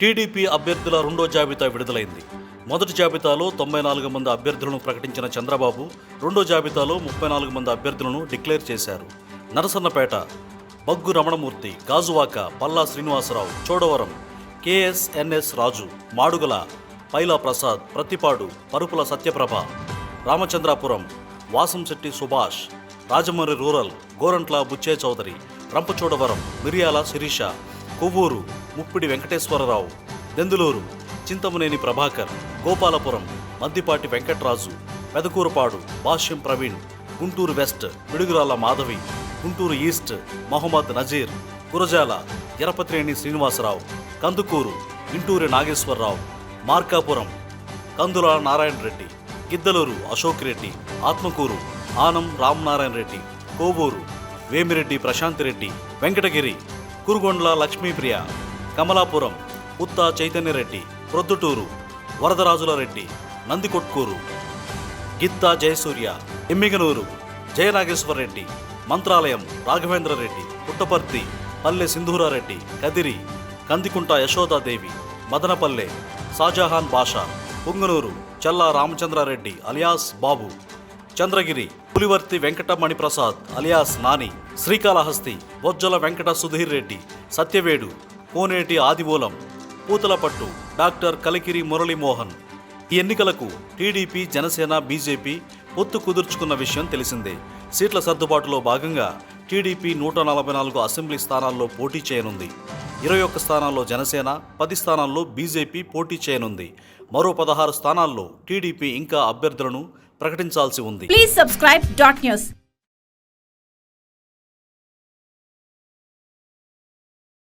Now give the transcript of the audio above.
TDP అభ్యర్థుల రెండో జాబితా విడుదలైంది. మొదటి జాబితాలో తొంభై నాలుగు మంది అభ్యర్థులను ప్రకటించిన చంద్రబాబు రెండో జాబితాలో ముప్పై నాలుగు మంది అభ్యర్థులను డిక్లేర్ చేశారు. Narasannapeta Baggu Ramanamurthy Gajuwaka Palla Srinivasarao Chodavaram KSNS Raju Madugula Paila Prasad Prathipadu Parupula Satyaprabha Ramachandrapuram Vasamsetti Subhash Rajahmundry Rural Gorantla Butche Chowdary Rampachodavaram Miriyala Sirisha Kovvur Muppidi Venkateswararao Denduluru Chintamaneni Prabhakar Gopalapuram Maddipati Venkatraju Pedakurapadu Bhashyam Praveen Guntur west Piduguralla Madhavi Guntur east Mohammed Nazeer Gurajala Yarapathineni Srinivasarao Kandukur Inturi Nageswararao Markapuram Kandula Narayana Reddy Giddalur Ashok Reddy Atmakur Anam Ramanarayana Reddy Kovur Vemireddy Prashanth Reddy Venkatagiri Kurugondla Lakshmipriya Kamalapuram Utta Chaitanyareddy Proddatur Varadarajula Reddy Nandikotkur. Gitta Jayasurya Emmiganur Jayanageswara Reddy Mantralayam Raghavendra Reddy Puttaparthi Palle Sindhurareddy Kadiri Kandikunta Yashodadevi Madanapalle Shahjahan Basha Punganur Challa Ramachandrareddy alias Babu Chandragiri Pulivarthi Venkatamani Prasad alias Nani Srikalahasti Bojjala Venkata Sudheer Reddy Satyavedu Koneti Adivolam Puthalapattu doctor Kalikiri Muralimohan. ఈ ఎన్నికలకు TDP Janasena BJP పొత్తు కుదుర్చుకున్న విషయం తెలిసిందే. సీట్ల సర్దుబాటులో భాగంగా TDP నూట నలభై నాలుగు అసెంబ్లీ స్థానాల్లో పోటీ చేయనుంది. ఇరవై ఒక్క స్థానాల్లో జనసేన పది స్థానాల్లో బీజేపీ పోటీ చేయనుంది. మరో పదహారు స్థానాల్లో టీడీపీ ఇంకా అభ్యర్థులను ప్రకటించాల్సి ఉంది. Please subscribe dot news